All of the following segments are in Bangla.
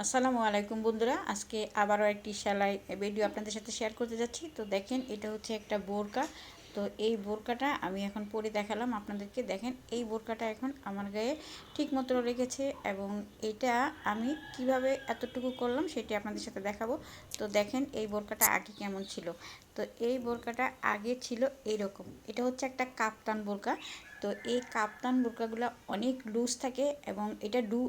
আসসালামু আলাইকুম বন্ধুরা, আজকে আবারও একটি সেলাই ভিডিও আপনাদের সাথে শেয়ার করতে যাচ্ছি। তো দেখেন, এটা হচ্ছে একটা বোরকা। তো এই বোরকাটা আমি এখন পরে দেখালাম আপনাদেরকে। দেখেন, এই বোরকাটা এখন আমার গায়ে ঠিক মতো রেখেছে এবং এটা আমি কীভাবে এতটুকু করলাম সেটি আপনাদের সাথে দেখাবো। তো দেখেন, এই বোরকাটা আগে কেমন ছিল? তো এই বোরকাটা আগে ছিল এইরকম। এটা হচ্ছে একটা কাপ্তান বোরকা। তো এই কাপ্তান বোরকাগুলো অনেক লুজ থাকে এবং এটা ডু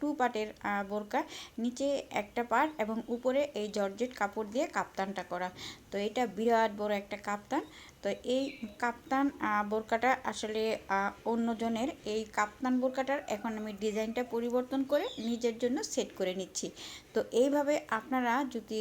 টু পার্টের বোরকা। নিচে একটা পার্ট এবং উপরে এই জর্জেট কাপড় দিয়ে কাপ্তানটা করা। তো এটা বিরাট বড় একটা কাপ্তান। তো এই কাপ্তান বোরকাটা আসলে অন্যজনের এই কাপ্তান বোরকাটার এখন আমি ডিজাইনটা পরিবর্তন করে নিজের জন্য সেট করে নিচ্ছি। তো এইভাবে আপনারা যদি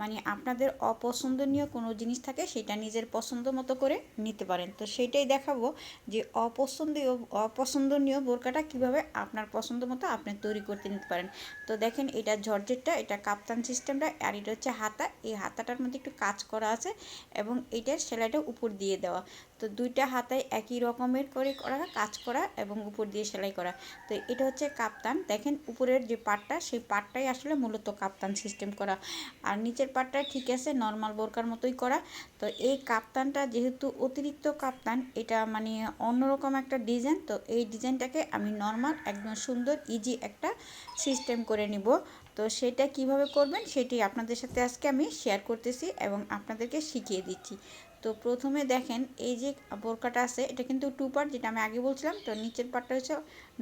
মানে আপনাদের অপছন্দনীয় কোনো জিনিস থাকে সেটা নিজের পছন্দ মতো করে নিতে পারেন। তো সেটাই দেখাবো যে অপছন্দীয়, অপছন্দনীয় বোরকাটা কীভাবে আপনার পছন্দ মতো আপনি তৈরি করতে নিতে পারেন। তো দেখেন এটা জর্জেটটা এটা কাপ্তান সিস্টেমটা আর এটা হচ্ছে হাতা। এই হাতাটার মধ্যে একটু কাজ করা আছে এবং এটার সেলাইটা উপর দিয়ে দেওয়া। তো দুইটা হাতায় একই রকমের করে করা, কাজ করা এবং উপর দিয়ে সেলাই করা। তো এটা হচ্ছে কাপ্তান। দেখেন উপরের যে পাটটা, সেই পাটটাই আসলে মূলত কাপ্তান সিস্টেম করা। আর নিচের পাটটা ঠিক আছে নর্মাল বোরকার মতোই করা। তো এই কাপ্তানটা যেহেতু অতিরিক্ত কাপ্তান, এটা মানে অন্যরকম একটা ডিজাইন তো এই ডিজাইনটাকে আমি নর্মাল একদম সুন্দর ইজি একটা সিস্টেম করে নিব। তো সেটা কীভাবে করবেন, সেটি আপনাদের সাথে আজকে আমি শেয়ার করতেছি এবং আপনাদেরকে শিখিয়ে দিচ্ছি। তো প্রথমে দেখেন এই যে বোরকাটা আছে, এটা কিন্তু টু পার্ট যেটা আমি আগে বলছিলাম, তো নিচের পার্টটা হচ্ছে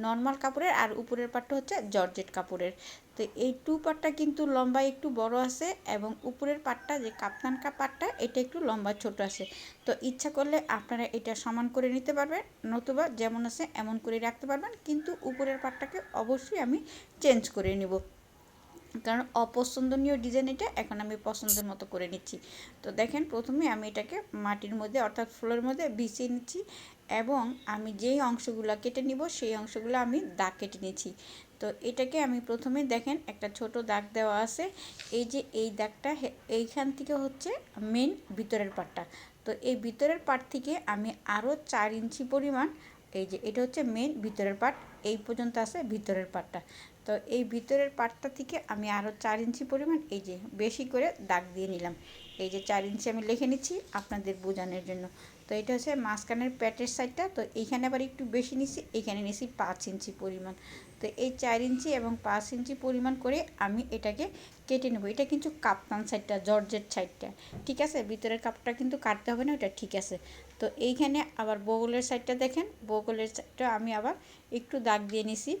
নর্মাল কাপড়ের আর উপরের পার্টটা হচ্ছে জর্জেট কাপড়ের। তো এই টু পার্টটা কিন্তু লম্বা একটু বড় আছে এবং উপরের পার্টটা যে কাপ্তান পার্টটা এটা একটু লম্বা ছোট আছে। তো ইচ্ছা করলে আপনারা এটা সমান করে নিতে পারবেন, নতুবা যেমন আছে এমন করে রাখতে পারবেন, কিন্তু উপরের পার্টটাকে অবশ্যই আমি চেঞ্জ করে নিব। কারণ অপছন্দনীয় ডিজাইন এটা, এখন আমি পছন্দের মতো করে নিচ্ছি। তো দেখেন, প্রথমে আমি এটাকে মাটির মধ্যে, অর্থাৎ ফুলের মধ্যে বিছিয়ে নিচ্ছি এবং আমি যেই অংশগুলো কেটে নিব, সেই অংশগুলো আমি দাগ কেটে নিচ্ছি। তো এটাকে আমি প্রথমে দেখেন, একটা ছোট দাগ দেওয়া আছে। এই যে এই দাগটা এইখান থেকে হচ্ছে মেন ভিতরের পাটটা তো এই ভিতরের পাট থেকে আমি আরও চার ইঞ্চি পরিমাণ এই যে, এটা হচ্ছে মেন ভিতরের পার্ট এই পর্যন্ত আছে ভিতরের পার্টটা তো এই ভিতরের পার্টটা থেকে আমি আরও চার ইঞ্চি পরিমাণ এই যে, বেশি করে দাগ দিয়ে নিলাম। এই যে চার ইঞ্চি আমি লিখে নিচ্ছি আপনাদের বোঝানোর জন্য। তো এটা হচ্ছে মাঝখানের প্যাটের সাইডটা তো এইখানে আবার একটু বেশি নিচ্ছি এইখানে নিছি পাঁচ ইঞ্চি পরিমাণ। তো এই চার ইঞ্চি এবং পাঁচ ইঞ্চি পরিমাণ করে আমি এটাকে কেটে নেব। এটা কিন্তু কাপ্তান সাইডটা জর্জের সাইডটা ঠিক আছে? ভিতরের কাপটা কিন্তু কাটতে হবে না, ওটা ঠিক আছে। তো এইখানে আবার বগলের সাইডটা দেখেন, বগলের সাইডটা আমি আবার একটু দাগ দিয়ে নিছি।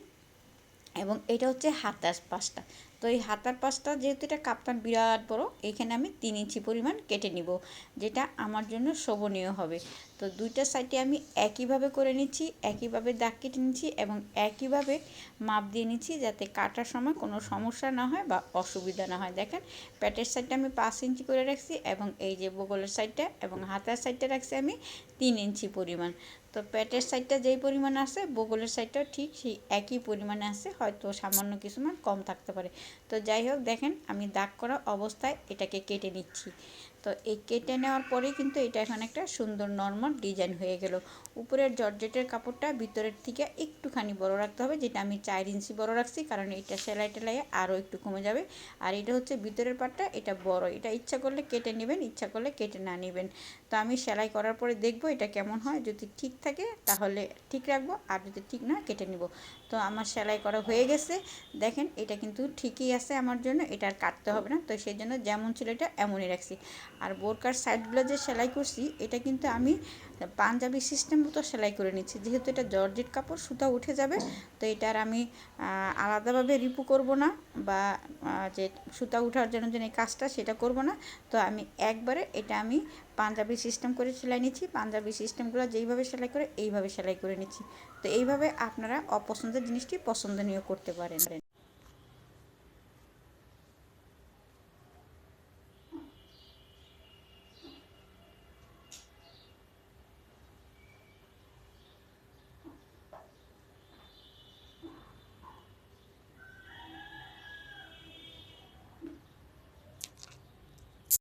এবং এটা হচ্ছে হাতার পাশটা তো এই হাতার পাশটা যেহেতু এটা কাপ্তান বিরাট বড়, এখানে আমি তিন ইঞ্চি পরিমাণ কেটে নিব, যেটা আমার জন্য শোভনীয় হবে। তো দুইটা সাইডে আমি একইভাবে করে নিচ্ছি, একইভাবে দাগ কেটে নিচ্ছি এবং একইভাবে মাপ দিয়ে নিচ্ছি যাতে কাটার সময় কোনো সমস্যা না হয় বা অসুবিধা না হয়। দেখেন প্যাটের সাইডটা আমি পাঁচ ইঞ্চি করে রাখছি এবং এই যে বগলের সাইডটা এবং হাতার সাইডটা রাখছি আমি তিন ইঞ্চি পরিমাণ। তো প্যাটের সাইডটা যেই পরিমাণ আছে, বগলের সাইডটাও ঠিক সেই একই পরিমাণে আছে, হয়তো সামান্য কিছুমান কম থাকতে পারে। তো যাই হোক, দেখেন, আমি দাগ করা অবস্থায় এটাকে কেটে নিচ্ছি। তো এই কেটে নেওয়ার পরে কিন্তু এটা এখন একটা সুন্দর নর্মাল ডিজাইন হয়ে গেল। উপরের জর্জেটের কাপড়টা ভিতরের থেকে একটুখানি বড় রাখতে হবে, যেটা আমি চার ইঞ্চি বড় রাখছি, কারণ এটা সেলাই টেলাই আরও একটু কমে যাবে। আর এটা হচ্ছে ভিতরের পাটটা এটা বড়। এটা ইচ্ছা করলে কেটে নেবেন, ইচ্ছা করলে কেটে না নেবেন। তো আমি সেলাই করার পরে দেখব এটা কেমন হয়। যদি ঠিক থাকে তাহলে ঠিক রাখব, আর যদি ঠিক না কেটে নিব। তো আমার সেলাই করা হয়ে গেছে। দেখেন এটা কিন্তু ঠিকই আছে আমার জন্য, এটা আর কাটতে হবে না। তো সেই জন্য যেমন ছিল এটা এমনই রাখছি। আর বোরকার সাইডগুলো যে সেলাই করছি, এটা কিন্তু আমি পাঞ্জাবি সিস্টেম মতো সেলাই করে নিচ্ছি। যেহেতু এটা জর্জেট কাপড়, সুতা উঠে যাবে। তো এটার আমি আলাদাভাবে রিপু করব না বা যে সুতা উঠার জন্য যে কাজটা সেটা করব না। তো আমি একবারে এটা আমি পাঞ্জাবি সিস্টেম করে সেলাই নিচ্ছি, পাঞ্জাবি সিস্টেমগুলো যেইভাবে সেলাই করে, এইভাবে সেলাই করে নিচ্ছি। তো এইভাবে আপনারা অপছন্দের জিনিসটি পছন্দনীয় করতে পারেন।